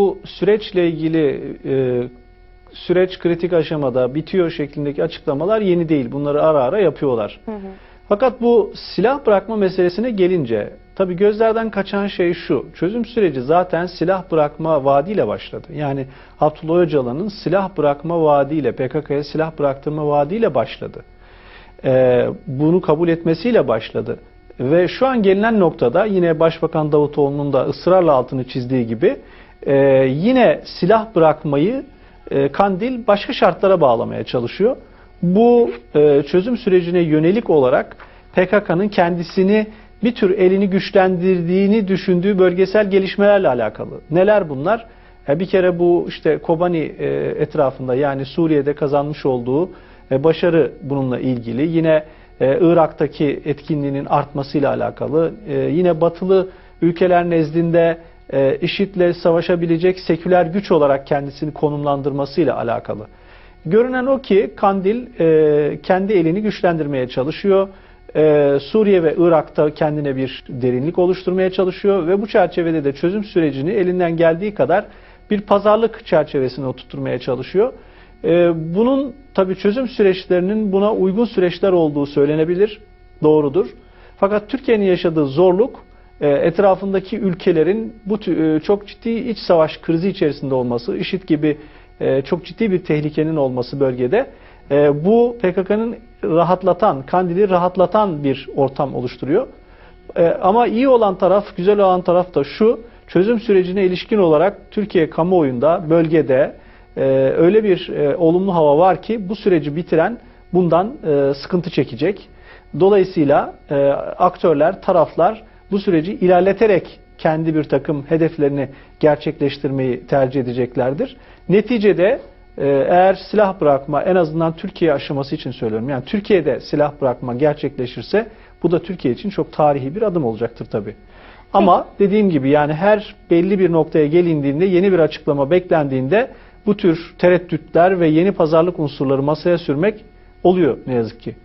Bu süreçle ilgili e, süreç kritik aşamada bitiyor şeklindeki açıklamalar yeni değil. Bunları ara ara yapıyorlar. Fakat bu silah bırakma meselesine gelince tabi gözlerden kaçan şey şu. Çözüm süreci zaten silah bırakma vaadiyle başladı. Yani Abdullah Öcalan'ın silah bırakma vaadiyle PKK'ya silah bıraktırma vaadiyle başladı. Ee, bunu kabul etmesiyle başladı. Ve şu an gelinen noktada yine Başbakan Davutoğlu'nun da ısrarla altını çizdiği gibi e, yine silah bırakmayı e, Kandil başka şartlara bağlamaya çalışıyor. Bu e, çözüm sürecine yönelik olarak PKK'nın kendisini bir tür elini güçlendirdiğini düşündüğü bölgesel gelişmelerle alakalı. Neler bunlar? E, bir kere bu işte Kobani e, etrafında yani Suriye'de kazanmış olduğu e, başarı bununla ilgili. Yine e, Irak'taki etkinliğinin artmasıyla alakalı. E, yine batılı ülkeler nezdinde e, IŞİD'le savaşabilecek seküler güç olarak kendisini konumlandırmasıyla alakalı. Görünen o ki Kandil e, kendi elini güçlendirmeye çalışıyor. E, Suriye ve Irak'ta kendine bir derinlik oluşturmaya çalışıyor ve bu çerçevede de çözüm sürecini elinden geldiği kadar bir pazarlık çerçevesine oturtmaya çalışıyor. E, bunun tabi çözüm süreçlerinin buna uygun süreçler olduğu söylenebilir, doğrudur. Fakat Türkiye'nin yaşadığı zorluk etrafındaki ülkelerin bu e, çok ciddi iç savaş krizi içerisinde olması, IŞİD gibi e, çok ciddi bir tehlikenin olması bölgede e, bu PKK'nın rahatlatan, Kandil'i rahatlatan bir ortam oluşturuyor. Ama iyi olan taraf, güzel olan taraf da şu, çözüm sürecine ilişkin olarak Türkiye kamuoyunda, bölgede öyle bir olumlu hava var ki bu süreci bitiren bundan sıkıntı çekecek. Dolayısıyla aktörler, taraflar bu süreci ilerleterek kendi bir takım hedeflerini gerçekleştirmeyi tercih edeceklerdir. Neticede e, eğer silah bırakma en azından Türkiye aşaması için söylüyorum. Yani Türkiye'de silah bırakma gerçekleşirse bu da Türkiye için çok tarihi bir adım olacaktır tabii. Ama dediğim gibi yani her belli bir noktaya gelindiğinde yeni bir açıklama beklendiğinde bu tür tereddütler ve yeni pazarlık unsurları masaya sürmek oluyor ne yazık ki.